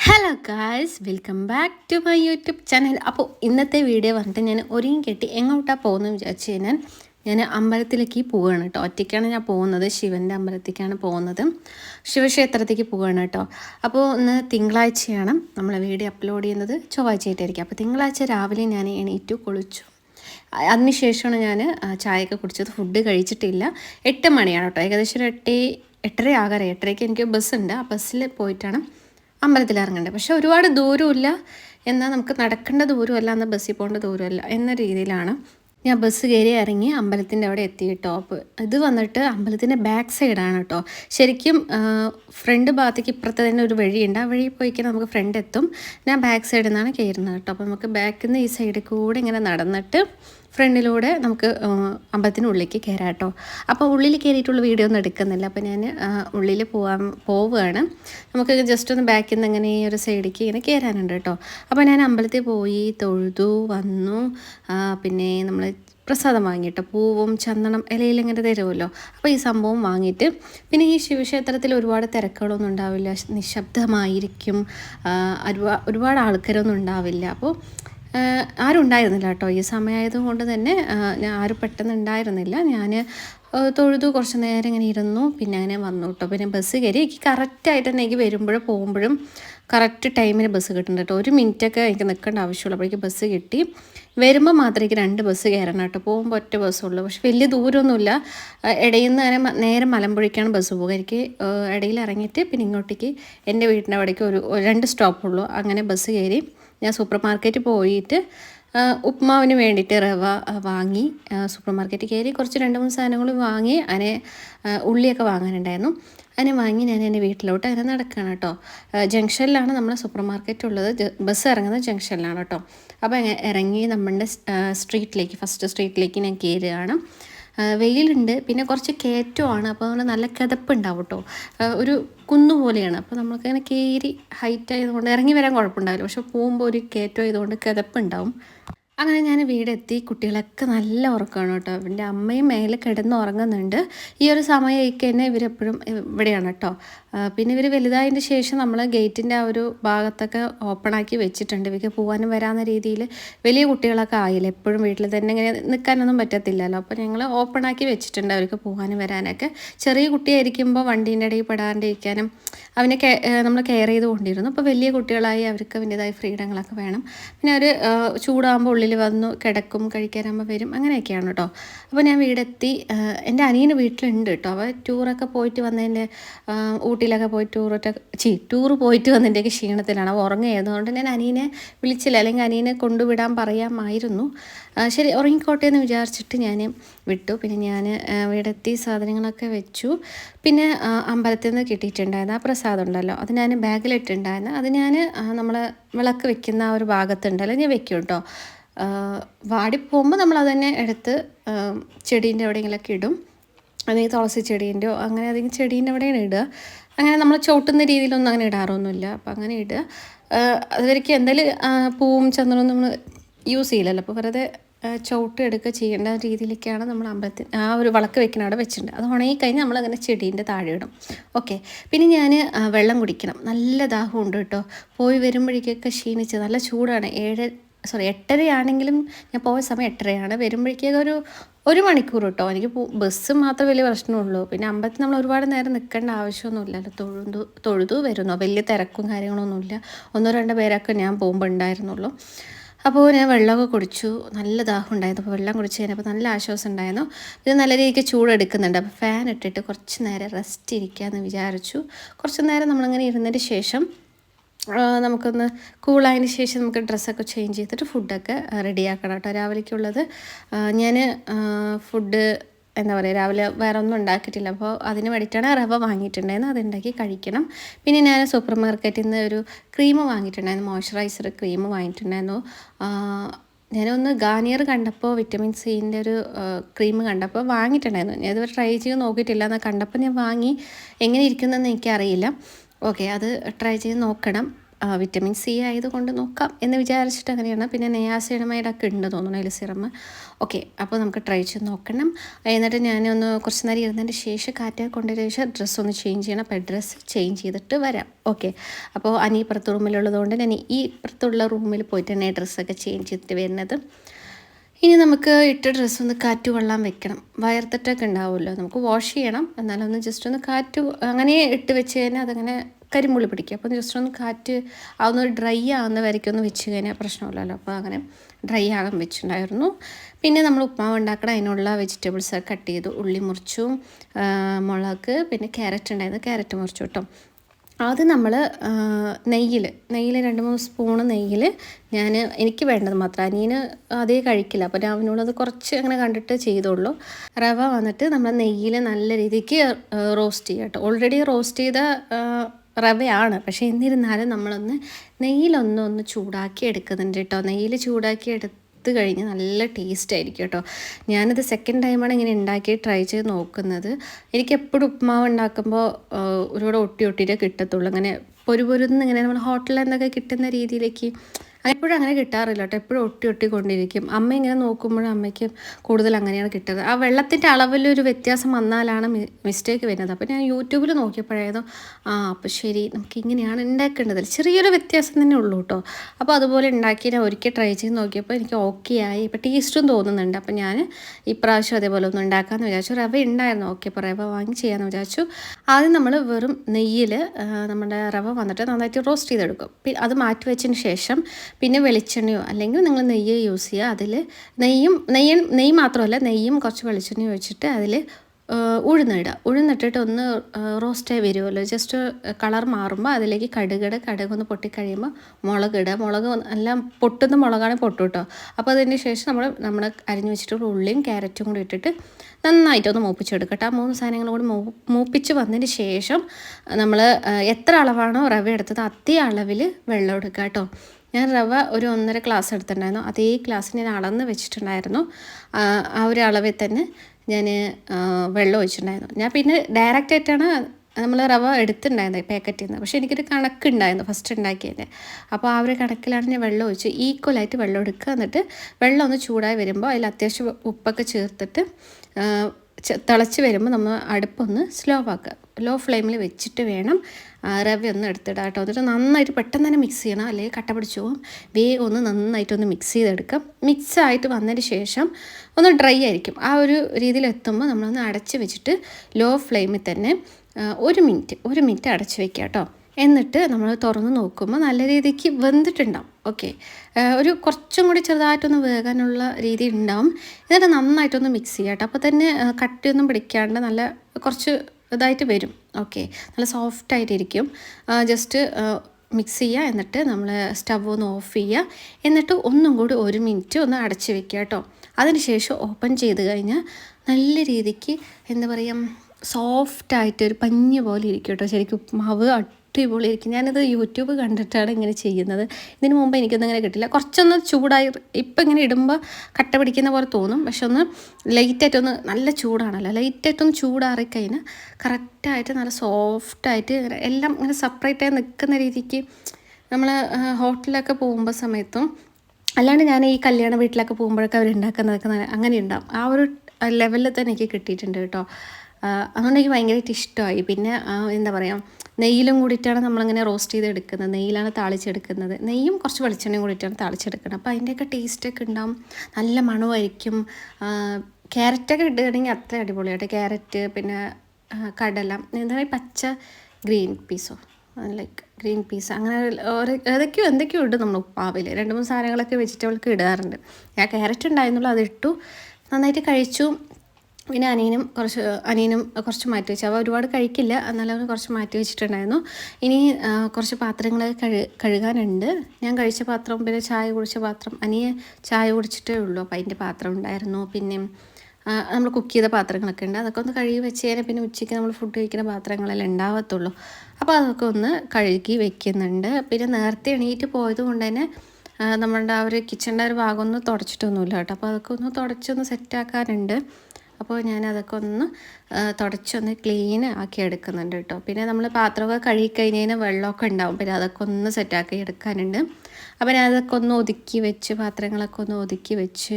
Hello guys welcome back to my YouTube channel അപ്പോൾ ഇന്നത്തെ video വന്നിട്ട് ഞാൻ ഒരുങ്ങി കെട്ടി എങ്ങോട്ടാണ് പോകുന്നത് വിചാരിച്ചു കഴിഞ്ഞാൽ ഞാൻ അമ്പലത്തിലേക്ക് പോവുകയാണ് കേട്ടോ. ഒറ്റയ്ക്കാണ് ഞാൻ പോകുന്നത്. ശിവന്റെ അമ്പലത്തേക്കാണ് പോകുന്നത്. ശിവക്ഷേത്രത്തേക്ക് പോവുകയാണ് കേട്ടോ. അപ്പോൾ ഇന്ന് തിങ്കളാഴ്ചയാണ് നമ്മൾ വീഡിയോ അപ്ലോഡ് ചെയ്യുന്നത്. ചൊവ്വാഴ്ചയായിട്ടായിരിക്കും. അപ്പോൾ തിങ്കളാഴ്ച രാവിലെ ഞാൻ എണീറ്റു കുളിച്ചു. അതിനുശേഷമാണ് ഞാൻ ചായയൊക്കെ കുടിച്ചത്. ഫുഡ് കഴിച്ചിട്ടില്ല. എട്ട് മണിയാണ് കേട്ടോ. ഏകദേശം ഒരു എട്ട് എട്ടര ആകാറേ എട്ടരയ്ക്ക് എനിക്ക് ബസ്സുണ്ട് ആ ബസ്സിൽ പോയിട്ടാണ് അമ്പലത്തിൽ ഇറങ്ങേണ്ടത് പക്ഷേ ഒരുപാട് ദൂരമില്ല എന്നാൽ നമുക്ക് നടക്കേണ്ട ദൂരമല്ല എന്നാൽ ബസ്സിൽ പോകേണ്ട ദൂരമല്ല എന്ന രീതിയിലാണ്. ഞാൻ ബസ് കയറി ഇറങ്ങി അമ്പലത്തിന്റെ അവിടെ എത്തി കേട്ടോ. അപ്പോൾ ഇത് വന്നിട്ട് അമ്പലത്തിന്റെ ബാക്ക് സൈഡാണ് കേട്ടോ. ശരിക്കും ഫ്രണ്ട് ഭാഗത്തേക്ക് ഇപ്പുറത്ത് തന്നെ ഒരു വഴിയുണ്ട്. ആ വഴി പോയിക്കാൻ നമുക്ക് ഫ്രണ്ട് എത്തും. ഞാൻ ബാക്ക് സൈഡിൽ നിന്നാണ് കയറുന്നത് കേട്ടോ. അപ്പോൾ നമുക്ക് ബാക്കിൽ നിന്ന് ഈ സൈഡിൽ കൂടെ ഇങ്ങനെ നടന്നിട്ട് ഫ്രണ്ടിലൂടെ നമുക്ക് അമ്പലത്തിനുള്ളിലേക്ക് കയറാം കേട്ടോ അപ്പോൾ ഉള്ളിൽ കയറിയിട്ടുള്ള വീഡിയോ ഒന്നും എടുക്കുന്നില്ല. അപ്പോൾ ഞാൻ ഉള്ളിൽ പോവാൻ പോവുകയാണ്. നമുക്ക് ജസ്റ്റ് ഒന്ന് ബാക്കിൽ നിന്ന് ഇങ്ങനെ ഈ ഒരു സൈഡിലേക്ക് ഇങ്ങനെ കയറാനുണ്ട് കേട്ടോ. അപ്പോൾ ഞാൻ അമ്പലത്തിൽ പോയി തൊഴുതു വന്നു. പിന്നെ നമ്മൾ പ്രസാദം വാങ്ങിയിട്ട് പൂവും ചന്ദനം ഇലയിൽ ഇങ്ങനെ തരുമല്ലോ അപ്പോൾ ഈ സംഭവം വാങ്ങിയിട്ട് പിന്നെ ഈ ശിവക്ഷേത്രത്തിൽ ഒരുപാട് തിരക്കുകളൊന്നും ഉണ്ടാവില്ല. നിശബ്ദമായിരിക്കും. ഒരുപാട് ആൾക്കാരൊന്നും ഉണ്ടാവില്ല. അപ്പോൾ ആരും ഉണ്ടായിരുന്നില്ല കേട്ടോ. ഈ സമയമായതുകൊണ്ട് തന്നെ ആരും പെട്ടെന്ന് ഉണ്ടായിരുന്നില്ല ഞാൻ തൊഴുതു കുറച്ച് നേരം ഇങ്ങനെ ഇരുന്നു പിന്നെ അങ്ങനെ വന്നു കേട്ടോ. പിന്നെ ബസ് കയറി എനിക്ക് കറക്റ്റായിട്ട് തന്നെ എനിക്ക് വരുമ്പോഴും പോകുമ്പോഴും കറക്റ്റ് ടൈമിന് ബസ് കിട്ടുന്നുണ്ട് കേട്ടോ. ഒരു മിനിറ്റൊക്കെ എനിക്ക് നിൽക്കേണ്ട ആവശ്യമുള്ളൂ അപ്പോഴേക്ക് ബസ് കിട്ടി. വരുമ്പോൾ മാത്രമേ എനിക്ക് രണ്ട് ബസ് കയറണം കേട്ടോ. പോകുമ്പോൾ ഒറ്റ ബസ്സുള്ളൂ പക്ഷെ വലിയ ദൂരമൊന്നുമില്ല. ഇടയിൽ നിന്ന് മ- നേരെ മലമ്പുഴയ്ക്കാണ് ബസ് പോകുക. എനിക്ക് ഇടയിൽ ഇറങ്ങിയിട്ട് പിന്നെ ഇങ്ങോട്ടേക്ക് എന്റെ വീടിന്റെ അവിടേക്ക് ഒരു രണ്ട് സ്റ്റോപ്പുള്ളൂ അങ്ങനെ ബസ് കയറി ഞാൻ സൂപ്പർ മാർക്കറ്റിൽ പോയിട്ട് ഉപ്മാവിന് വേണ്ടിയിട്ട് റവ വാങ്ങി. സൂപ്പർ മാർക്കറ്റിൽ കയറി കുറച്ച് രണ്ട് മൂന്ന് സാധനങ്ങൾ വാങ്ങി അതിനെ ഉള്ളിയൊക്കെ വാങ്ങാനുണ്ടായിരുന്നു. അതിനെ വാങ്ങി ഞാൻ എന്റെ വീട്ടിലോട്ട് അങ്ങനെ നടക്കുകയാണ് കേട്ടോ. ജംഗ്ഷനിലാണ് നമ്മുടെ സൂപ്പർ മാർക്കറ്റ് ഉള്ളത് ബസ് ഇറങ്ങുന്ന ജംഗ്ഷനിലാണ് കേട്ടോ. അപ്പോൾ ഇറങ്ങി നമ്മുടെ സ്ട്രീറ്റിലേക്ക് ഫസ്റ്റ് സ്ട്രീറ്റിലേക്ക് ഞാൻ കയറുകയാണ്. വെയിലുണ്ട്. പിന്നെ കുറച്ച് കയറ്റമാണ് അപ്പോൾ അതുകൊണ്ട് നല്ല കിതപ്പ് ഉണ്ടാവും കേട്ടോ ഒരു കുന്നു പോലെയാണ്. അപ്പോൾ നമുക്കങ്ങനെ കയറി ഹൈറ്റ് ആയതുകൊണ്ട് ഇറങ്ങി വരാൻ കുഴപ്പമുണ്ടാവില്ല. പക്ഷെ പോകുമ്പോൾ ഒരു കയറ്റം ആയതുകൊണ്ട് കിതപ്പ് ഉണ്ടാവും അങ്ങനെ ഞാൻ വീടെത്തി. കുട്ടികളൊക്കെ നല്ല ഉറക്കമാണ് കേട്ടോ. എന്റെ അമ്മയും മേലെ കിടന്ന് ഉറങ്ങുന്നുണ്ട് ഈ ഒരു സമയമൊക്കെ തന്നെ ഇവരെപ്പോഴും ഇവിടെയാണ് കേട്ടോ. പിന്നെ ഇവർ വലുതായതിന്റെ ശേഷം നമ്മൾ ഗേറ്റിന്റെ ആ ഒരു ഭാഗത്തൊക്കെ ഓപ്പൺ ആക്കി വെച്ചിട്ടുണ്ട്. ഇവയ്ക്ക് പോകാനും വരാവുന്ന രീതിയിൽ വലിയ കുട്ടികളൊക്കെ ആയില്ല? എപ്പോഴും വീട്ടിൽ തന്നെ ഇങ്ങനെ നിൽക്കാനൊന്നും പറ്റത്തില്ലല്ലോ. അപ്പോൾ ഞങ്ങൾ ഓപ്പൺ ആക്കി വെച്ചിട്ടുണ്ട് അവർക്ക് പോകാനും വരാനൊക്കെ. ചെറിയ കുട്ടിയായിരിക്കുമ്പോൾ വണ്ടീന്റെ ഇടയിൽ പെടാണ്ടിരിക്കാനും അവനെ നമ്മൾ കെയർ ചെയ്ത് കൊണ്ടിരുന്നു. അപ്പോൾ വലിയ കുട്ടികളായി അവർക്ക് അതിന്റെതായ ഫ്രീഡങ്ങളൊക്കെ വേണം. പിന്നെ അവർ ചൂടാകുമ്പോൾ ഉള്ളിൽ വന്നു കിടക്കും കഴിക്കാനാകുമ്പോൾ വരും. അങ്ങനെയൊക്കെയാണ് കേട്ടോ അപ്പോൾ ഞാൻ വീടെത്തി എന്റെ അനിയന് വീട്ടിലുണ്ട് കേട്ടോ അവ ടൂറൊക്കെ പോയിട്ട് വന്നതിന്റെ ഊട്ടിയിലൊക്കെ പോയി ടൂറൊക്കെ ചീ ടൂർ പോയിട്ട് വന്നതിന്റെയൊക്കെ ക്ഷീണത്തിലാണ്. അതുകൊണ്ട് ഞാൻ അനിയനെ വിളിച്ചില്ല. അല്ലെങ്കിൽ അനിയനെ കൊണ്ടുവിടാൻ പറയാമായിരുന്നു. ശരി ഉറങ്ങിക്കോട്ടെ എന്ന് വിചാരിച്ചിട്ട് ഞാൻ വിട്ടു. പിന്നെ ഞാൻ വീടെത്തി സാധനങ്ങളൊക്കെ വെച്ചു. പിന്നെ അമ്പലത്തിൽ നിന്ന് കിട്ടിയിട്ടുണ്ടായിരുന്നു ആ പ്രസാദം ഉണ്ടല്ലോ. അത് ഞാൻ ബാഗിലിട്ടുണ്ടായിരുന്നു. അത് ഞാൻ നമ്മൾ വിളക്ക് വെക്കുന്ന ആ ഒരു ഭാഗത്തുണ്ടല്ലോ. ഞാൻ വെക്കും കേട്ടോ. വാടി വാടിപ്പോകുമ്പോൾ നമ്മൾ അത് തന്നെ എടുത്ത് ചെടീന്റെ എവിടെയെങ്കിലൊക്കെ ഇടും. അല്ലെങ്കിൽ തുളസി ചെടീന്റെയോ അങ്ങനെ അതെങ്കിൽ ചെടീന്റെ എവിടെയാണ് ഇടുക. അങ്ങനെ നമ്മൾ ചവിട്ടുന്ന രീതിയിലൊന്നും അങ്ങനെ ഇടാറൊന്നുമില്ല. അപ്പം അങ്ങനെ ഇടുക അതുവരയ്ക്ക് എന്തായാലും പൂവും ചന്ദനവും നമ്മൾ യൂസ് ചെയ്യില്ലല്ലോ. അപ്പോൾ വെറുതെ ചവിട്ട് എടുക്കുക ചെയ്യേണ്ട രീതിയിലേക്കാണ് നമ്മൾ അമ്പലത്തിൽ ആ ഒരു വിളക്ക് വെക്കുന്ന അവിടെ വെച്ചിട്ടുണ്ട്. അത് ഉണങ്ങി കഴിഞ്ഞാൽ നമ്മളങ്ങനെ ചെടീന്റെ താഴെ ഇടും. ഓക്കെ. പിന്നെ ഞാൻ വെള്ളം കുടിക്കണം. നല്ല ദാഹം ഉണ്ട് കേട്ടോ. പോയി വരുമ്പോഴേക്കൊക്കെ ക്ഷീണിച്ച് നല്ല ചൂടാണ്. ഏഴ് സോറി എട്ടരയാണെങ്കിലും ഞാൻ പോയ സമയം എട്ടരയാണ്. വരുമ്പോഴേക്കും ഒരു ഒരു മണിക്കൂർ കേട്ടോ എനിക്ക് ബസ് മാത്രം വലിയ പ്രശ്നമുള്ളൂ. പിന്നെ അമ്പലത്തിൽ നമ്മൾ ഒരുപാട് നേരം നിൽക്കേണ്ട ആവശ്യമൊന്നുമില്ലല്ലോ. തൊഴുതു തൊഴുതു വരുന്നു. വലിയ തിരക്കും കാര്യങ്ങളൊന്നുമില്ല. ഒന്നോ രണ്ടോ പേരൊക്കെ ഞാൻ പോകുമ്പോൾ ഉണ്ടായിരുന്നുള്ളൂ. അപ്പോൾ ഞാൻ വെള്ളമൊക്കെ കുടിച്ചു. നല്ല ദാഹം ഉണ്ടായിരുന്നു. അപ്പോൾ വെള്ളം കുടിച്ച് കഴിഞ്ഞപ്പോൾ നല്ല ആശ്വാസം ഉണ്ടായിരുന്നു. ഇത് നല്ല രീതിക്ക് ചൂടെടുക്കുന്നുണ്ട്. അപ്പോൾ ഫാൻ ഇട്ടിട്ട് കുറച്ച് നേരം റെസ്റ്റ് ഇരിക്കാമെന്ന് വിചാരിച്ചു. കുറച്ച് നേരം നമ്മളിങ്ങനെ ഇരുന്നതിന് ശേഷം നമുക്കൊന്ന് കൂളായതിന് ശേഷം നമുക്ക് ഡ്രസ്സൊക്കെ ചേഞ്ച് ചെയ്തിട്ട് ഫുഡൊക്കെ റെഡിയാക്കണം കേട്ടോ രാവിലേക്കുള്ളത്. ഞാൻ ഫുഡ് എന്താ പറയുക രാവിലെ വേറെ ഒന്നും ഉണ്ടാക്കിയിട്ടില്ല. അപ്പോൾ അതിന് വേണ്ടിയിട്ടാണ് റവ വാങ്ങിയിട്ടുണ്ടായിരുന്നത്. അതുണ്ടാക്കി കഴിക്കണം. പിന്നെ ഞാൻ സൂപ്പർ മാർക്കറ്റിൽ നിന്ന് ഒരു ക്രീം വാങ്ങിയിട്ടുണ്ടായിരുന്നു. മോയ്സ്ചറൈസർ ക്രീം വാങ്ങിയിട്ടുണ്ടായിരുന്നു. ഞാനൊന്ന് ഗാനിയർ കണ്ടപ്പോൾ വിറ്റമിൻ സിന്റെ ഒരു ക്രീം കണ്ടപ്പോൾ വാങ്ങിയിട്ടുണ്ടായിരുന്നു. ഞാൻ ഇതുവരെ ട്രൈ ചെയ്ത് നോക്കിയിട്ടില്ല. എന്നാൽ കണ്ടപ്പോൾ ഞാൻ വാങ്ങി. എങ്ങനെ ഇരിക്കുന്നതെന്ന് എനിക്കറിയില്ല. ഓക്കെ അത് ട്രൈ ചെയ്ത് നോക്കണം. വിറ്റമിൻ സി ആയതുകൊണ്ട് നോക്കാം എന്ന് വിചാരിച്ചിട്ട് അങ്ങനെയാണ്. പിന്നെ നെയാസിഡമൈഡ് ഒക്കെ ഉണ്ട് തോന്നുന്നു അതിൽ സിറം ഓക്കെ അപ്പോൾ നമുക്ക് ട്രൈ ചെയ്ത് നോക്കണം. എന്നിട്ട് ഞാനൊന്ന് കുറച്ച് നേരം ഇരുന്നതിന് ശേഷം കാറ്റ് കൊണ്ടതിന് ശേഷം ഡ്രസ്സ് ഒന്ന് ചേഞ്ച് ചെയ്യണം. അപ്പോൾ ഡ്രസ്സ് ചേഞ്ച് ചെയ്തിട്ട് വരാം. ഓക്കെ അപ്പോൾ അനി ഇപ്പുറത്ത് റൂമിലുള്ളതുകൊണ്ട് ഞാൻ ഈ ഇപ്പുറത്തുള്ള റൂമിൽ പോയിട്ട് തന്നെ ഡ്രസ്സൊക്കെ ചേഞ്ച് ചെയ്തിട്ട് വരുന്നത്. ഇനി നമുക്ക് ഇട്ട ഡ്രസ്സ് ഒന്ന് കാറ്റ് കൊള്ളാൻ വെക്കണം. വയർത്തിട്ടൊക്കെ ഉണ്ടാവുമല്ലോ. നമുക്ക് വാഷ് ചെയ്യണം. എന്നാലും ഒന്ന് ജസ്റ്റ് ഒന്ന് കാറ്റ് അങ്ങനെ ഇട്ട് വെച്ച് കഴിഞ്ഞാൽ അതങ്ങനെ കരിമുള്ളി പിടിക്കുക അപ്പോൾ ജസ്റ്റ് ഒന്ന് കാറ്റ് ആവുന്ന ഡ്രൈ ആവുന്ന വരയ്ക്കും ഒന്ന് വെച്ച് കഴിഞ്ഞാൽ പ്രശ്നമില്ലല്ലോ. അപ്പോൾ അങ്ങനെ ഡ്രൈ ആകാൻ വെച്ചിട്ടുണ്ടായിരുന്നു. പിന്നെ നമ്മൾ ഉപ്മാവ് ഉണ്ടാക്കണം. അതിനുള്ള വെജിറ്റബിൾസ് കട്ട് ചെയ്തു. ഉള്ളി മുറിച്ചു. മുളക് പിന്നെ ക്യാരറ്റ് ഉണ്ടായിരുന്നു. ക്യാരറ്റ് മുറിച്ചു കേട്ടോ. അത് നമ്മൾ നെയ്യിൽ നെയ്യിൽ രണ്ട് മൂന്ന് സ്പൂണ് നെയ്യിൽ ഞാൻ എനിക്ക് വേണ്ടത് മാത്രം. അനിയന് അതേ കഴിക്കില്ല. അപ്പോൾ ഞാൻ അവനോടത് കുറച്ച് അങ്ങനെ കണ്ടിട്ട് ചെയ്തോളൂ. റവ വന്നിട്ട് നമ്മൾ നെയ്യിൽ നല്ല രീതിക്ക് റോസ്റ്റ് ചെയ്യുക കേട്ടോ. ഓൾറെഡി റോസ്റ്റ് ചെയ്ത റവയാണ്. പക്ഷേ എന്നിരുന്നാലും നമ്മളൊന്ന് നെയ്യിലൊന്നൊന്ന് ചൂടാക്കി എടുക്കുന്നുണ്ട് കേട്ടോ. നെയ്യിൽ ചൂടാക്കി എടുത്ത് കഴിഞ്ഞ് നല്ല ടേസ്റ്റ് ആയിരിക്കും കേട്ടോ. ഞാനത് സെക്കൻഡ് ടൈമാണ് ഇങ്ങനെ ഉണ്ടാക്കി ട്രൈ ചെയ്ത് നോക്കുന്നത്. എനിക്ക് എപ്പോഴും ഉപ്മാവ് ഉണ്ടാക്കുമ്പോൾ ഒരുപാട് ഒട്ടി ഒട്ടിയിട്ടേ കിട്ടത്തുള്ളൂ. അങ്ങനെ പൊരു പൊരുന്ന് ഇങ്ങനെ നമ്മൾ ഹോട്ടലിൽ നിന്നൊക്കെ കിട്ടുന്ന രീതിയിലേക്ക് എപ്പോഴും അങ്ങനെ കിട്ടാറില്ല കേട്ടോ. എപ്പോഴും ഒട്ടി ഒട്ടി കൊണ്ടിരിക്കും അമ്മ ഇങ്ങനെ നോക്കുമ്പോഴും അമ്മയ്ക്ക് കൂടുതൽ അങ്ങനെയാണ് കിട്ടുന്നത് ആ വെള്ളത്തിന്റെ അളവിലൊരു വ്യത്യാസം വന്നാലാണ് മിസ്റ്റേക്ക് വരുന്നത്. അപ്പോൾ ഞാൻ യൂട്യൂബിൽ നോക്കിയപ്പോഴായതും ആ അപ്പോൾ ശരി നമുക്ക് ഇങ്ങനെയാണ് ഉണ്ടാക്കേണ്ടത് ചെറിയൊരു വ്യത്യാസം തന്നെ ഉള്ളൂ കേട്ടോ. അപ്പോൾ അതുപോലെ ഉണ്ടാക്കി ഞാൻ ഒരിക്കൽ ട്രൈ ചെയ്ത് നോക്കിയപ്പോൾ എനിക്ക് ഓക്കെ ആയി. ഇപ്പോൾ ടേസ്റ്റും തോന്നുന്നുണ്ട്. അപ്പോൾ ഞാൻ ഇപ്രാവശ്യം അതേപോലെ ഒന്ന് ഉണ്ടാക്കാമെന്ന് വിചാരിച്ചു. റവ ഉണ്ടായിരുന്നു ഓക്കെ അപ്പോൾ റവ വാങ്ങി ചെയ്യാമെന്ന് വിചാരിച്ചു. ആദ്യം നമ്മൾ വെറും നെയ്യിൽ നമ്മുടെ റവ വന്നിട്ട് നന്നായിട്ട് റോസ്റ്റ് ചെയ്തെടുക്കും. അത് മാറ്റി വെച്ചതിന് ശേഷം പിന്നെ വെളിച്ചെണ്ണയോ അല്ലെങ്കിൽ നിങ്ങൾ നെയ്യ് യൂസ് ചെയ്യുക. അതിൽ നെയ്യും നെയ്യ് നെയ്യ് മാത്രമല്ല നെയ്യും കുറച്ച് വെളിച്ചെണ്ണയും ഒഴിച്ചിട്ട് അതിൽ ഉഴുന്നിടുക ഉഴുന്നിട്ടിട്ട് ഒന്ന് റോസ്റ്റായി വരുമല്ലോ ജസ്റ്റ് കളർ മാറുമ്പോൾ അതിലേക്ക് കടുകിട കടുകൊന്ന് പൊട്ടിക്കഴിയുമ്പോൾ മുളകിടുക മുളക് ഒന്ന് എല്ലാം പൊട്ടുന്ന മുളകാണ് പൊട്ടു കേട്ടോ അപ്പോൾ അതിന് ശേഷം നമ്മൾ നമ്മൾ അരിഞ്ഞു വെച്ചിട്ടുള്ള ഉള്ളിയും ക്യാരറ്റും കൂടി ഇട്ടിട്ട് നന്നായിട്ട് നന്നായിട്ടൊന്ന് മൂപ്പിച്ചെടുക്കട്ടെ ആ മൂന്ന് സാധനങ്ങളും കൂടി മൂപ്പിച്ച് വന്നതിന് ശേഷം നമ്മൾ എത്ര അളവാണോ റവ എടുത്തത് അതേ അളവിൽ വെള്ളം എടുക്കുക കേട്ടോ. ഞാൻ റവ ഒരു ഒന്നര ഗ്ലാസ് എടുത്തിട്ടുണ്ടായിരുന്നു. അതേ ക്ലാസ് ഞാൻ അളന്ന് വെച്ചിട്ടുണ്ടായിരുന്നു. ആ ഒരു അളവിൽ തന്നെ ഞാൻ വെള്ളം ഒഴിച്ചിട്ടുണ്ടായിരുന്നു. ഞാൻ പിന്നെ ഡയറക്റ്റ് ആയിട്ടാണ് നമ്മൾ റവ എടുത്തിട്ടുണ്ടായിരുന്നത് പാക്കറ്റിൽ നിന്ന് പക്ഷേ എനിക്കൊരു കണക്കുണ്ടായിരുന്നു ഫസ്റ്റ് ഉണ്ടാക്കിയതിന്റെ അപ്പോൾ ആ ഒരു കണക്കിലാണ് ഞാൻ വെള്ളം ഒഴിച്ച് ഈക്വലായിട്ട് വെള്ളം എടുക്കുക എന്നിട്ട് വെള്ളം ഒന്ന് ചൂടായി വരുമ്പോൾ അതിൽ അത്യാവശ്യം ഉപ്പൊക്കെ ചേർത്തിട്ട് തിളച്ച് വരുമ്പോൾ നമ്മൾ അടുപ്പൊന്ന് സ്ലോ ആക്കുക. ലോ ഫ്ലെയിമിൽ വെച്ചിട്ട് വേണം റവ ഒന്ന് എടുത്തിടാം കേട്ടോ. എന്നിട്ട് നന്നായിട്ട് പെട്ടെന്ന് തന്നെ മിക്സ് ചെയ്യണം. അല്ലെങ്കിൽ കട്ട പിടിച്ച്? പോകും വേഗം ഒന്ന് നന്നായിട്ടൊന്ന് മിക്സ് ചെയ്തെടുക്കാം. മിക്സ് ആയിട്ട് വന്നതിന് ശേഷം ഒന്ന് ഡ്രൈ ആയിരിക്കും. ആ ഒരു രീതിയിൽ എത്തുമ്പോൾ നമ്മളൊന്ന് അടച്ച് വെച്ചിട്ട് ലോ ഫ്ലെയിമിൽ തന്നെ ഒരു മിനിറ്റ് ഒരു മിനിറ്റ് അടച്ച് വെക്കുക കേട്ടോ. എന്നിട്ട് നമ്മൾ തുറന്ന് നോക്കുമ്പോൾ നല്ല രീതിക്ക് വെന്തിട്ടുണ്ടാവും. ഓക്കെ ഒരു കുറച്ചും കൂടി ചെറുതായിട്ടൊന്ന് വേകാനുള്ള രീതി ഉണ്ടാവും. എന്നിട്ട് നന്നായിട്ടൊന്ന് മിക്സ് ചെയ്യാം കേട്ടോ. അപ്പോൾ തന്നെ കട്ടിയൊന്നും പിടിക്കാണ്ട് നല്ല കുറച്ച് ഇതായിട്ട് വരും. ഓക്കെ നല്ല സോഫ്റ്റ് ആയിട്ടിരിക്കും. ജസ്റ്റ് മിക്സ് ചെയ്യുക. എന്നിട്ട് നമ്മൾ സ്റ്റവ് ഒന്ന് ഓഫ് ചെയ്യുക. എന്നിട്ട് ഒന്നും കൂടി ഒരു മിനിറ്റ് ഒന്ന് അടച്ച് വെക്കുക കേട്ടോ. അതിനുശേഷം ഓപ്പൺ ചെയ്ത് കഴിഞ്ഞാൽ നല്ല രീതിക്ക് എന്താ പറയുക സോഫ്റ്റ് ആയിട്ട് ഒരു പഞ്ഞ് പോലെ ഇരിക്കും കേട്ടോ. ശരിക്കും ഉപ്മാവ് അടിപൊളി ഞാനത് യൂട്യൂബ് കണ്ടിട്ടാണ് ഇങ്ങനെ ചെയ്യുന്നത്. ഇതിന് മുമ്പ് എനിക്കൊന്നും ഇങ്ങനെ കിട്ടില്ല. കുറച്ചൊന്ന് ചൂടായി ഇപ്പം ഇങ്ങനെ ഇടുമ്പോൾ കട്ട പിടിക്കുന്ന പോലെ തോന്നും. പക്ഷെ ഒന്ന് ലൈറ്റായിട്ടൊന്ന് നല്ല ചൂടാണല്ലോ. ലൈറ്റായിട്ടൊന്ന് ചൂടാറിക്കഴിഞ്ഞാൽ കറക്റ്റായിട്ട് നല്ല സോഫ്റ്റായിട്ട് എല്ലാം ഇങ്ങനെ സെപ്പറേറ്റായി നിൽക്കുന്ന രീതിക്ക് നമ്മൾ ഹോട്ടലിലൊക്കെ പോകുമ്പോൾ സമയത്തും അല്ലാണ്ട് ഞാൻ ഈ കല്യാണ വീട്ടിലൊക്കെ പോകുമ്പോഴൊക്കെ അവർ ഉണ്ടാക്കുന്നതൊക്കെ അങ്ങനെ ഉണ്ടാവും. ആ ഒരു ലെവലിൽ തന്നെ എനിക്ക് കിട്ടിയിട്ടുണ്ട് കേട്ടോ. അതുകൊണ്ട് എനിക്ക് ഭയങ്കരമായിട്ട് ഇഷ്ടമായി. പിന്നെ എന്താ പറയുക നെയ്യിലും കൂടിയിട്ടാണ് നമ്മളിങ്ങനെ റോസ്റ്റ് ചെയ്ത് എടുക്കുന്നത് നെയ്യിലാണ് താളിച്ചെടുക്കുന്നത്. നെയ്യും കുറച്ച് വെളിച്ചെണ്ണയും കൂടിയിട്ടാണ് താളിച്ചെടുക്കുന്നത്. അപ്പോൾ അതിന്റെയൊക്കെ ടേസ്റ്റൊക്കെ ഉണ്ടാവും. നല്ല മണമായിരിക്കും. ക്യാരറ്റൊക്കെ ഇടുകയാണെങ്കിൽ അത്ര അടിപൊളിയായിട്ട് ക്യാരറ്റ് പിന്നെ കടല എന്താ പറയുക പച്ച ഗ്രീൻ പീസോ ലൈക്ക് ഗ്രീൻ പീസ് അങ്ങനെ ഓരോ ഏതൊക്കെയോ എന്തൊക്കെയോ ഇടും നമ്മൾ ഉപ്പാവിൽ. രണ്ട് മൂന്ന് സാധനങ്ങളൊക്കെ വെജിറ്റബിൾക്ക് ഇടാറുണ്ട്. ഞാൻ ക്യാരറ്റ് ഉണ്ടായിരുന്നുള്ളൂ അത് ഇട്ടു. നന്നായിട്ട് കഴിച്ചു. പിന്നെ അനിയനും കുറച്ച് അനിയനും കുറച്ച് മാറ്റി വെച്ചു. അവ ഒരുപാട് കഴിക്കില്ല. എന്നാലും അവന് കുറച്ച് മാറ്റി വെച്ചിട്ടുണ്ടായിരുന്നു. ഇനി കുറച്ച് പാത്രങ്ങൾ കഴു കഴുകാനുണ്ട്. ഞാൻ കഴിച്ച പാത്രം പിന്നെ ചായ കുടിച്ച പാത്രം. അനിയ ചായ കുടിച്ചിട്ടേ ഉള്ളൂ. അപ്പോൾ അതിന്റെ പാത്രം ഉണ്ടായിരുന്നു. പിന്നെ നമ്മൾ കുക്ക് ചെയ്ത പാത്രങ്ങളൊക്കെ ഉണ്ട്. അതൊക്കെ ഒന്ന് കഴുകി വെച്ച് കഴിഞ്ഞാൽ പിന്നെ ഉച്ചയ്ക്ക് നമ്മൾ ഫുഡ് കഴിക്കുന്ന പാത്രങ്ങളെല്ലാം ഉണ്ടാവത്തുള്ളൂ. അപ്പോൾ അതൊക്കെ ഒന്ന് കഴുകി വെക്കുന്നുണ്ട്. പിന്നെ നേരത്തെ എണീറ്റ് പോയത് കൊണ്ട് തന്നെ നമ്മളുടെ ആ ഒരു കിച്ചണിന്റെ ഒരു ഭാഗമൊന്നും തുടച്ചിട്ടൊന്നുമില്ല കേട്ടോ. അപ്പോൾ അതൊക്കെ ഒന്ന് തുടച്ചൊന്ന് സെറ്റാക്കാനുണ്ട് അപ്പോൾ ഞാൻ അതൊക്കെ ഒന്ന് തുടച്ചൊന്ന് ക്ലീൻ ആക്കി എടുക്കുന്നുണ്ട് കേട്ടോ. പിന്നെ നമ്മൾ പാത്രമൊക്കെ കഴുകി കഴിഞ്ഞാൽ വെള്ളമൊക്കെ ഉണ്ടാവും. പിന്നെ അതൊക്കെ ഒന്ന് സെറ്റാക്കി എടുക്കാനുണ്ട്. അപ്പോൾ ഞാൻ അതൊക്കെ ഒന്ന് ഒതുക്കി വെച്ച് പാത്രങ്ങളൊക്കെ ഒന്ന് ഒതുക്കി വെച്ച്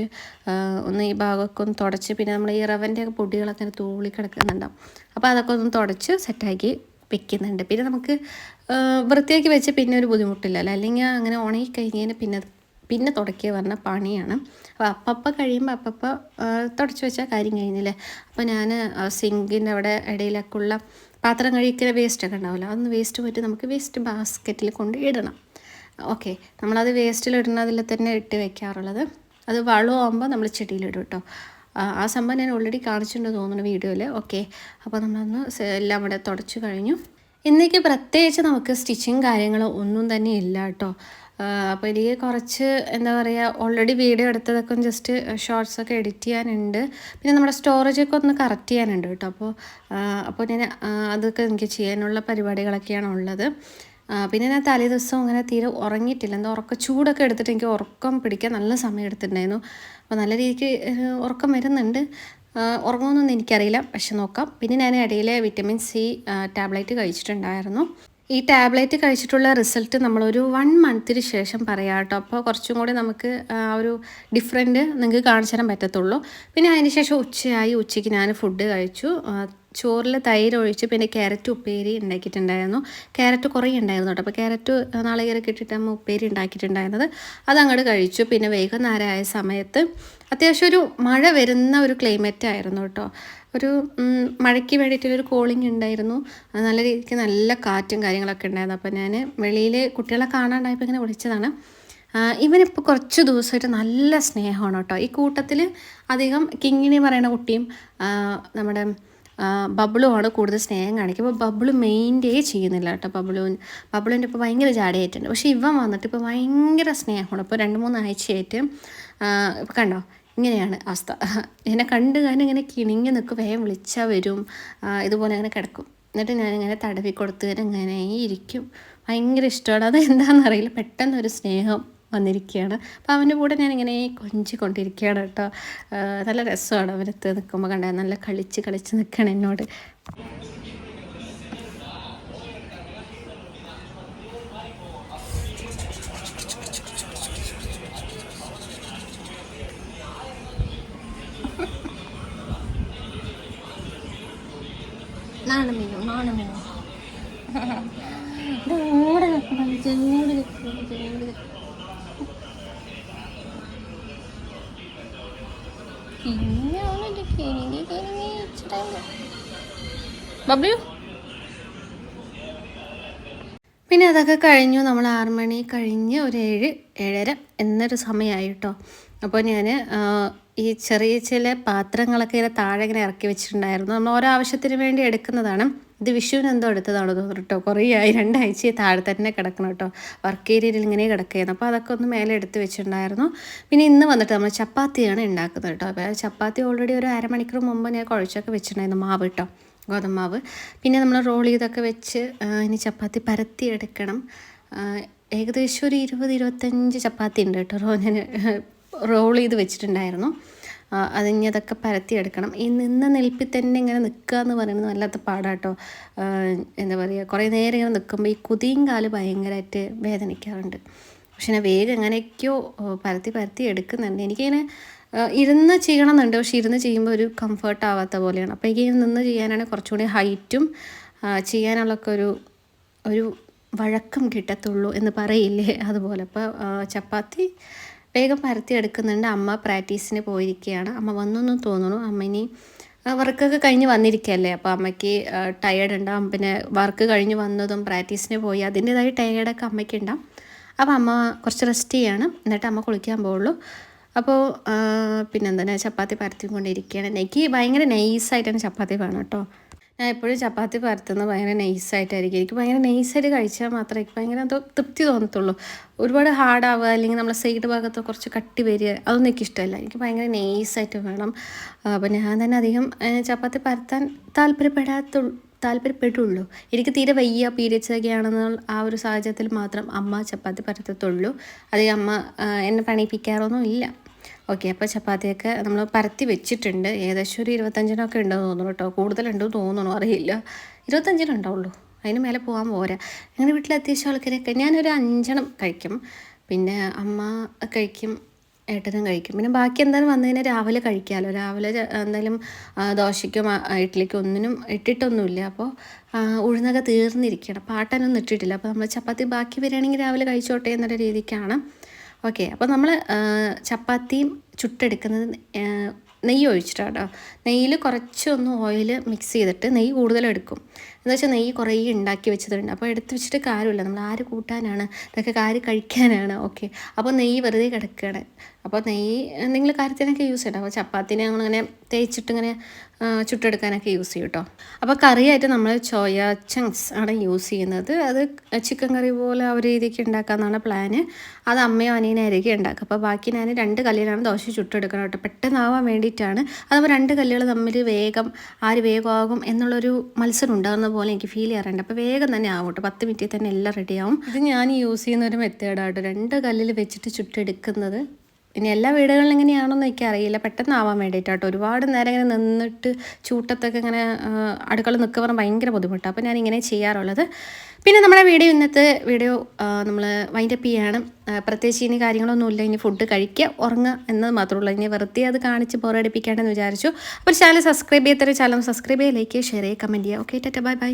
ഒന്ന് ഈ ഭാഗമൊക്കെ ഒന്ന് തുടച്ച് പിന്നെ നമ്മൾ ഈ റവന്റെ പൊടികളൊക്കെ തൂളി കിടക്കുന്നുണ്ടാവും. അപ്പോൾ അതൊക്കെ ഒന്ന് തുടച്ച് സെറ്റാക്കി വെക്കുന്നുണ്ട്. പിന്നെ നമുക്ക് വൃത്തിയാക്കി വെച്ച് പിന്നെ ഒരു ബുദ്ധിമുട്ടില്ലല്ലോ. അല്ലെങ്കിൽ അങ്ങനെ ഉണങ്ങി കഴിഞ്ഞതിന് പിന്നെ അത് പിന്നെ തുടക്കുക പറഞ്ഞ പണിയാണ്. അപ്പോൾ അപ്പപ്പം കഴിയുമ്പോൾ അപ്പപ്പം തുടച്ചു വെച്ചാൽ കാര്യം കഴിഞ്ഞില്ലേ? അപ്പോൾ ഞാൻ സിങ്കിന്റെ അവിടെ ഇടയിലൊക്കെ ഉള്ള പാത്രം കഴിക്കുന്ന വേസ്റ്റൊക്കെ ഉണ്ടാവില്ല അതൊന്ന് വേസ്റ്റ് പോയിട്ട് നമുക്ക് വേസ്റ്റ് ബാസ്ക്കറ്റിൽ കൊണ്ട് ഇടണം. ഓക്കെ നമ്മളത് വേസ്റ്റിലിടുന്നതിൽ തന്നെ ഇട്ട് വെക്കാറുള്ളത്. അത് വളമാകുമ്പോൾ നമ്മൾ ചെടിയിലിടും കേട്ടോ ആ സംഭവം ഞാൻ ഓൾറെഡി കാണിച്ചിട്ടുണ്ട് തോന്നുന്നു വീഡിയോയിൽ ഓക്കെ അപ്പോൾ നമ്മളൊന്ന് എല്ലാം ഇവിടെ തുടച്ചു കഴിഞ്ഞു. ഇന്നേക്ക് പ്രത്യേകിച്ച് നമുക്ക് സ്റ്റിച്ചിങ് കാര്യങ്ങളോ ഒന്നും തന്നെ ഇല്ല കേട്ടോ അപ്പോൾ എനിക്ക് കുറച്ച് എന്താ പറയുക ഓൾറെഡി വീഡിയോ എടുത്തതൊക്കെ ജസ്റ്റ് ഷോർട്സ് ഒക്കെ എഡിറ്റ് ചെയ്യാനുണ്ട്. പിന്നെ നമ്മുടെ സ്റ്റോറേജൊക്കെ ഒന്ന് കറക്റ്റ് ചെയ്യാനുണ്ട് കേട്ടോ. അപ്പോൾ അപ്പോൾ ഞാൻ അതൊക്കെ എനിക്ക് ചെയ്യാനുള്ള പരിപാടികളൊക്കെയാണ് ഉള്ളത്. പിന്നെ ഞാൻ തലേ ദിവസം അങ്ങനെ തീരെ ഉറങ്ങിയിട്ടില്ല. എന്താ ഉറക്ക ചൂടൊക്കെ എടുത്തിട്ട് എനിക്ക് ഉറക്കം പിടിക്കാൻ നല്ല സമയം എടുത്തിട്ടുണ്ടായിരുന്നു. അപ്പോൾ നല്ല രീതിക്ക് ഉറക്കം വരുന്നുണ്ട്. ഉറങ്ങുമെന്നൊന്നും എനിക്കറിയില്ല. പക്ഷെ നോക്കാം. പിന്നെ ഞാൻ ഇടയിൽ വിറ്റമിൻ സി ടാബ്ലറ്റ് കഴിച്ചിട്ടുണ്ടായിരുന്നു. ഈ ടാബ്ലറ്റ് കഴിച്ചിട്ടുള്ള റിസൾട്ട് നമ്മളൊരു വൺ മന്തിന് ശേഷം പറയാം കേട്ടോ. അപ്പോൾ കുറച്ചും കൂടി നമുക്ക് ആ ഒരു ഡിഫറെന്റ് നിങ്ങൾക്ക് കാണിച്ചു തരാൻ പറ്റത്തുള്ളൂ. പിന്നെ അതിന് ശേഷം ഉച്ചയായി ഉച്ചയ്ക്ക് ഞാൻ ഫുഡ് കഴിച്ചു. ചോറിൽ തൈര് ഒഴിച്ച് പിന്നെ ക്യാരറ്റ് ഉപ്പേരി ഉണ്ടാക്കിയിട്ടുണ്ടായിരുന്നു ക്യാരറ്റ് കുറേ ഉണ്ടായിരുന്നു കേട്ടോ. അപ്പോൾ ക്യാരറ്റ് നാളികേരൊക്കെ ഇട്ടിട്ട് അമ്മ ഉപ്പേരി ഉണ്ടാക്കിയിട്ടുണ്ടായിരുന്നത് അതങ്ങോട്ട് കഴിച്ചു. പിന്നെ വൈകുന്നേരമായ സമയത്ത് അത്യാവശ്യം ഒരു മഴ വരുന്ന ഒരു ക്ലൈമറ്റ് ആയിരുന്നു കേട്ടോ. ഒരു മഴയ്ക്ക് വേണ്ടിയിട്ടുള്ളൊരു കോളിംഗ് ഉണ്ടായിരുന്നു നല്ല രീതിക്ക് നല്ല കാറ്റും കാര്യങ്ങളൊക്കെ ഉണ്ടായിരുന്നു അപ്പോൾ ഞാൻ വെളിയിൽ കുട്ടികളെ കാണാണ്ടായപ്പോൾ ഇങ്ങനെ വിളിച്ചതാണ്. ഇവനിപ്പോൾ കുറച്ച് ദിവസമായിട്ട് നല്ല സ്നേഹമാണ് കേട്ടോ. ഈ കൂട്ടത്തിൽ അധികം കിങ്ങിണി പറയുന്ന കുട്ടിയും നമ്മുടെ ആ, ബബ്ലുവാണ് കൂടുതൽ സ്നേഹം കാണിക്കുമ്പോൾ ബബ്ലു മെയിന്റേ ചെയ്യുന്നില്ല കേട്ടോ ബബ്ളു. ബബ്ളുവിന്റെ ഇപ്പോൾ ഭയങ്കര ജാടയായിട്ടുണ്ട്. പക്ഷേ ഇവൻ വന്നിട്ട് ഇപ്പോൾ ഭയങ്കര സ്നേഹമാണ്. ഇപ്പോൾ രണ്ട് മൂന്ന് ആഴ്ചയായിട്ട് ഇപ്പോൾ കണ്ടോ? ഇങ്ങനെയാണ് അവസ്ഥ. എന്നെ കണ്ടു കാരണം ഇങ്ങനെ കിണിങ്ങി നിൽക്കും. വേഗം വിളിച്ചാൽ വരും. ഇതുപോലെ അങ്ങനെ കിടക്കും. എന്നിട്ട് ഞാനിങ്ങനെ തടവി കൊടുത്ത് ഇങ്ങനെ ഇരിക്കും. ഭയങ്കര ഇഷ്ടമാണ്. അത് എന്താണെന്നറിയില്ല പെട്ടെന്നൊരു സ്നേഹം. വന്നിരിക്കുകയാണ്. അപ്പോൾ അവന്റെ കൂടെ ഞാനിങ്ങനെ കൊഞ്ചി കൊണ്ടിരിക്കുകയാണ് കേട്ടോ നല്ല രസമാണ് അവനത്ത് നിൽക്കുമ്പോൾ കണ്ട. നല്ല കളിച്ച് കളിച്ച് നിൽക്കണം എന്നോട്. നാണമീനു നാണമീനു. ഓടെ നിൽക്കണം ചെങ്ങോട് നിൽക്കണം നിൽക്കണം പിന്നെ കിണിങ്ങി കിണിങ്ങി വെച്ചിട്ടാണ് ബബ്ലു പിന്നെ അതൊക്കെ കഴിഞ്ഞു. നമ്മൾ ആറ് മണി കഴിഞ്ഞ് ഒരു ഏഴ് ഏഴര എന്നൊരു സമയമായി കേട്ടോ അപ്പോൾ ഞാൻ ഈ ചെറിയ ചില പാത്രങ്ങളൊക്കെ ഇങ്ങനെ താഴെ ഇങ്ങനെ ഇറക്കി വെച്ചിട്ടുണ്ടായിരുന്നു. നമ്മൾ ഓരോ ആവശ്യത്തിന് വേണ്ടി എടുക്കുന്നതാണ്. ഇത് വിഷുവിന് എന്തോ എടുത്തതാണോ തോന്നുന്നു കേട്ടോ കുറേ ആയി. രണ്ടാഴ്ച താഴെ തന്നെ കിടക്കണം കേട്ടോ. വർക്ക് ഏരിയയിൽ ഇങ്ങനെ കിടക്കുകയായിരുന്നു. അപ്പോൾ അതൊക്കെ ഒന്ന് മേലെ എടുത്ത് വെച്ചിട്ടുണ്ടായിരുന്നു. പിന്നെ ഇന്ന് വന്നിട്ട് നമ്മൾ ചപ്പാത്തിയാണ് ഉണ്ടാക്കുന്നത് കേട്ടോ. അപ്പോൾ ചപ്പാത്തി ഓൾറെഡി ഒരു അരമണിക്കൂർ മുമ്പ് ഞാൻ കുഴച്ചൊക്കെ വെച്ചിട്ടുണ്ടായിരുന്നു മാവ് കേട്ടോ. മാവ്. പിന്നെ നമ്മൾ റോൾ ചെയ്തൊക്കെ വെച്ച് ഇനി ചപ്പാത്തി പരത്തി എടുക്കണം. ഏകദേശം ഒരു ഇരുപത് ഇരുപത്തഞ്ച് ചപ്പാത്തി ഉണ്ട് കേട്ടോ. റോ ഞാൻ റോൾ ചെയ്ത് വെച്ചിട്ടുണ്ടായിരുന്നു. അതിനി അതൊക്കെ പരത്തി എടുക്കണം ഈ നിന്ന നിൽപ്പിൽ തന്നെ ഇങ്ങനെ നിൽക്കുക എന്ന് പറയുന്നത് വല്ലാത്ത പാടാട്ടോ. എന്താ പറയുക കുറേ നേരം ഇങ്ങനെ നിൽക്കുമ്പോൾ ഈ കുതിയും കാൽ ഭയങ്കരമായിട്ട് വേദനിക്കാറുണ്ട്. പക്ഷെ ഞാൻ വേഗം എങ്ങനെയൊക്കെയോ പരത്തി പരത്തി എടുക്കുന്നുണ്ട്. എനിക്കിങ്ങനെ ഇരുന്ന് ചെയ്യണമെന്നുണ്ട്. പക്ഷെ ഇരുന്ന് ചെയ്യുമ്പോൾ ഒരു കംഫർട്ട് ആവാത്ത പോലെയാണ്. അപ്പോൾ എനിക്ക് നിന്ന് ചെയ്യാനാണ് കുറച്ചുകൂടി ഹൈറ്റും ചെയ്യാനുള്ളൊക്കെ ഒരു ഒരു വഴക്കം കിട്ടത്തുള്ളൂ എന്ന് പറയില്ലേ അതുപോലെ. അപ്പോൾ ചപ്പാത്തി വേഗം പരത്തി എടുക്കുന്നുണ്ട്. അമ്മ പ്രാക്ടീസിന് പോയിരിക്കുകയാണ് അമ്മ വന്നൊന്നും തോന്നുന്നു. അമ്മ വർക്കൊക്കെ കഴിഞ്ഞ് വന്നിരിക്കുകയല്ലേ അപ്പോൾ അമ്മയ്ക്ക് ടയേർഡ് ഉണ്ടാവും പിന്നെ വർക്ക് കഴിഞ്ഞ് വന്നതും പ്രാക്ടീസിന് പോയി. അതിന്റെതായ ടയേർഡൊക്കെ അമ്മയ്ക്ക് ഉണ്ടാവും. അപ്പോൾ അമ്മ കുറച്ച് റെസ്റ്റ് ചെയ്യാണ്. എന്നിട്ട് അമ്മ കുളിക്കാൻ പോവുള്ളൂ. അപ്പോൾ പിന്നെന്താ ചപ്പാത്തി പരത്തിക്കൊണ്ടിരിക്കുകയാണ് എനിക്ക് ഭയങ്കര നൈസായിട്ടാണ് ചപ്പാത്തി വേണം കേട്ടോ. ഞാൻ എപ്പോഴും ചപ്പാത്തി പരത്തുന്നത് ഭയങ്കര നൈസായിട്ടായിരിക്കും. എനിക്ക് ഭയങ്കര നൈസായിട്ട് കഴിച്ചാൽ മാത്രമേ എനിക്ക് ഭയങ്കര തൃപ്തി തോന്നത്തുള്ളൂ. ഒരുപാട് ഹാർഡാവുക അല്ലെങ്കിൽ നമ്മളെ സൈഡ് ഭാഗത്ത് കുറച്ച് കട്ടി വരിക അതൊന്നും എനിക്ക് ഇഷ്ടമല്ല. എനിക്ക് ഭയങ്കര നൈസായിട്ട് വേണം. അപ്പോൾ ഞാൻ തന്നെ അധികം ചപ്പാത്തി പരത്താൻ താല്പര്യപ്പെടാത്ത താല്പര്യപ്പെട്ടുള്ളൂ. എനിക്ക് തീരെ വയ്യ പീരിയഡ്സൊക്കെ ആണെന്ന് ആ ഒരു സാഹചര്യത്തിൽ മാത്രം അമ്മ ചപ്പാത്തി പരത്തത്തുള്ളൂ. അധികം അമ്മ എന്നെ പണിയിപ്പിക്കാറൊന്നും ഇല്ല. ഓക്കെ അപ്പോൾ ചപ്പാത്തിയൊക്കെ നമ്മൾ പരത്തി വെച്ചിട്ടുണ്ട്. ഏകദേശം ഒരു ഇരുപത്തഞ്ചിനൊക്കെ ഉണ്ടെന്ന് തോന്നുന്നു കേട്ടോ. കൂടുതലുണ്ടോ തോന്നുന്നു അറിയില്ല. ഇരുപത്തഞ്ചിനുണ്ടാവുള്ളൂ. അതിന് മേലെ പോകാൻ പോരാ. ഞങ്ങളുടെ വീട്ടിൽ അത്യാവശ്യം ആൾക്കാരൊക്കെ ഞാനൊരു അഞ്ചെണ്ണം കഴിക്കും. പിന്നെ അമ്മ കഴിക്കും ഏട്ടനും കഴിക്കും. പിന്നെ ബാക്കി എന്തായാലും വന്നു കഴിഞ്ഞാൽ രാവിലെ കഴിക്കാമല്ലോ രാവിലെ എന്തായാലും ദോശയ്ക്കും ഇഡ്ഡലിക്കും ഒന്നിനും ഇട്ടിട്ടൊന്നുമില്ല. അപ്പോൾ ഉഴുന്നൊക്കെ തീർന്നിരിക്കണം. പാട്ടനൊന്നും ഇട്ടിട്ടില്ല. അപ്പോൾ നമ്മൾ ചപ്പാത്തി ബാക്കി വരികയാണെങ്കിൽ രാവിലെ കഴിച്ചോട്ടെ എന്നുള്ള രീതിക്കാണ്. ഓക്കെ അപ്പോൾ നമ്മൾ ചപ്പാത്തിയും ചുട്ടെടുക്കുന്നത് നെയ്യ് ഒഴിച്ചിട്ടാണ് കേട്ടോ. നെയ്യിൽ കുറച്ചൊന്ന് ഓയിൽ മിക്സ് ചെയ്തിട്ട് നെയ്യ് കൂടുതൽ എടുക്കും. എന്ന് വെച്ചാൽ നെയ്യ് കുറേ ഉണ്ടാക്കി വെച്ചതുണ്ട്. അപ്പോൾ എടുത്ത് വെച്ചിട്ട് കാര്യമില്ല. നമ്മൾ ആര് കൂട്ടാനാണ്? ഇതൊക്കെ കാര് കഴിക്കാനാണ്? ഓക്കെ അപ്പോൾ നെയ്യ് വെറുതെ കിടക്കുകയാണ്. അപ്പോൾ നെയ്യ് നിങ്ങൾ കാര്യത്തിനൊക്കെ യൂസ് ചെയ്യട്ടോ. അപ്പോൾ ചപ്പാത്തിനെ തേച്ചിട്ട് ഇങ്ങനെ ചുട്ടെടുക്കാനൊക്കെ യൂസ് ചെയ്യും കേട്ടോ അപ്പോൾ കറിയായിട്ട് നമ്മൾ ചോയ ചങ്ക്സ് ആണ് യൂസ് ചെയ്യുന്നത്. അത് ചിക്കൻ കറി പോലെ ആ ഒരു രീതിക്ക് ഉണ്ടാക്കാമെന്നാണ് പ്ലാന് അത് അമ്മയോ അനിയനായിരിക്കും ഉണ്ടാക്കുക അപ്പോൾ ബാക്കി ഞാൻ രണ്ട് കല്ലിലാണ് ദോശ ചുട്ടെടുക്കണം കേട്ടോ പെട്ടെന്നാവാൻ വേണ്ടിയിട്ടാണ്. അതപ്പോൾ രണ്ട് കല്ലുകൾ തമ്മിൽ വേഗം ആര് വേഗമാകും എന്നുള്ളൊരു മത്സരം ഉണ്ടാകുന്ന പോലെ എനിക്ക് ഫീൽ ചെയ്യാറുണ്ട്. അപ്പോൾ വേഗം തന്നെ ആവും കേട്ടോ പത്ത് മിനിറ്റിൽ തന്നെ എല്ലാം റെഡിയാവും ഇത് ഞാൻ യൂസ് ചെയ്യുന്ന ഒരു മെത്തേഡാട്ടോ രണ്ട് കല്ലിൽ വെച്ചിട്ട് ചുട്ടെടുക്കുന്നത്. ഇനി എല്ലാ വീടുകളിലും എനിക്ക് അറിയില്ല. പെട്ടെന്നാവാൻ വേണ്ടിയിട്ടാട്ടോ ഒരുപാട് നേരം ഇങ്ങനെ നിന്നിട്ട് ചൂട്ടത്തൊക്കെ ഇങ്ങനെ അടുക്കള നിൽക്കുക പറഞ്ഞാൽ ഭയങ്കര ബുദ്ധിമുട്ടാണ് അപ്പോൾ ഞാൻ ഇങ്ങനെ ചെയ്യാറുള്ളത്. പിന്നെ നമ്മുടെ വീഡിയോ ഇന്നത്തെ വീഡിയോ നമ്മൾ വൈൻഡപ്പ് ചെയ്യാണ്. പ്രത്യേകിച്ച് ഇനി കാര്യങ്ങളൊന്നുമില്ല. ഇനി ഫുഡ് കഴിക്കുക ഉറങ്ങുക എന്നത് മാത്രമേ ഉള്ളൂ. ഇനി വെറുതെ അത് കാണിച്ച് പോരടിപ്പിക്കാണ്ടെന്ന് വിചാരിച്ചു. അപ്പോൾ ചാനൽ സബ്സ്ക്രൈബ് ചെയ്യാത്തൊരു ചാനൽ സബ്സ്ക്രൈബ് ചെയ്യുക ലൈക്ക് ചെയ്യുക ഷെയർ ചെയ്യുക കമന്റ് ചെയ്യുക. Okay tata bye bye